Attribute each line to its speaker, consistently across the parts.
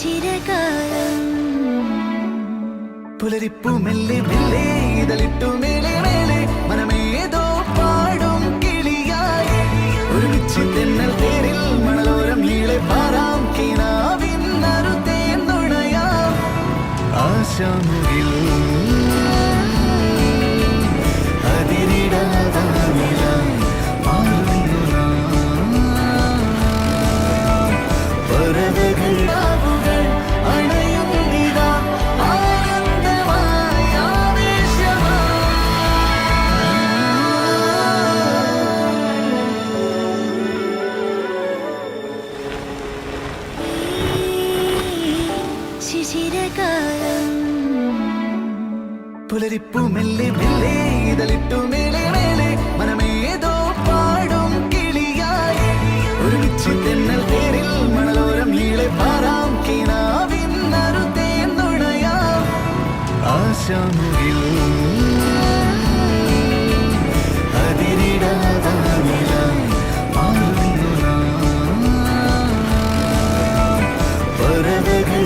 Speaker 1: ചിരകാലം. പുലരിപ്പു മെല്ലെ മെല്ലെ ഇതളിട്ടു മനമേതോ പാടും കിളിയായി. ഒരുമിച്ച് തെന്നൽ മണലോരം നീളെ പാറാം കിനാവിൻ നറുതേ നുണയാം. ആശാമുകിൽ അതിരിടാതാവില മാറുന്നു പുലരിപ്പു മെല്ലെ മെല്ലെ ഇതളിട്ടു മേലെ മേലെ. മനമേതോ പാടും കിളിയായി. ഒരുമിച്ച് തെന്നൽ തേരിൽ മണലോരം ഈളെ പാറാം. കിനാവിൻ നറുതേ നുണയാം. ആശാമുകിൽ പരതകൾ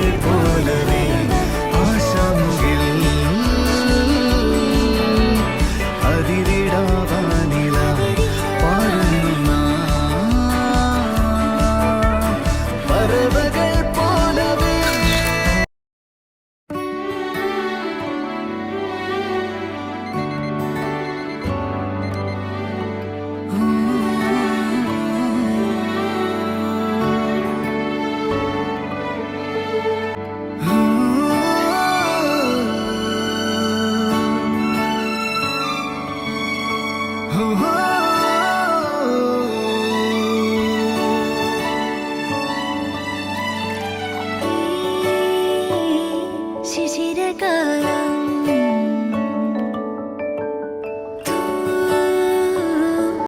Speaker 1: Oh.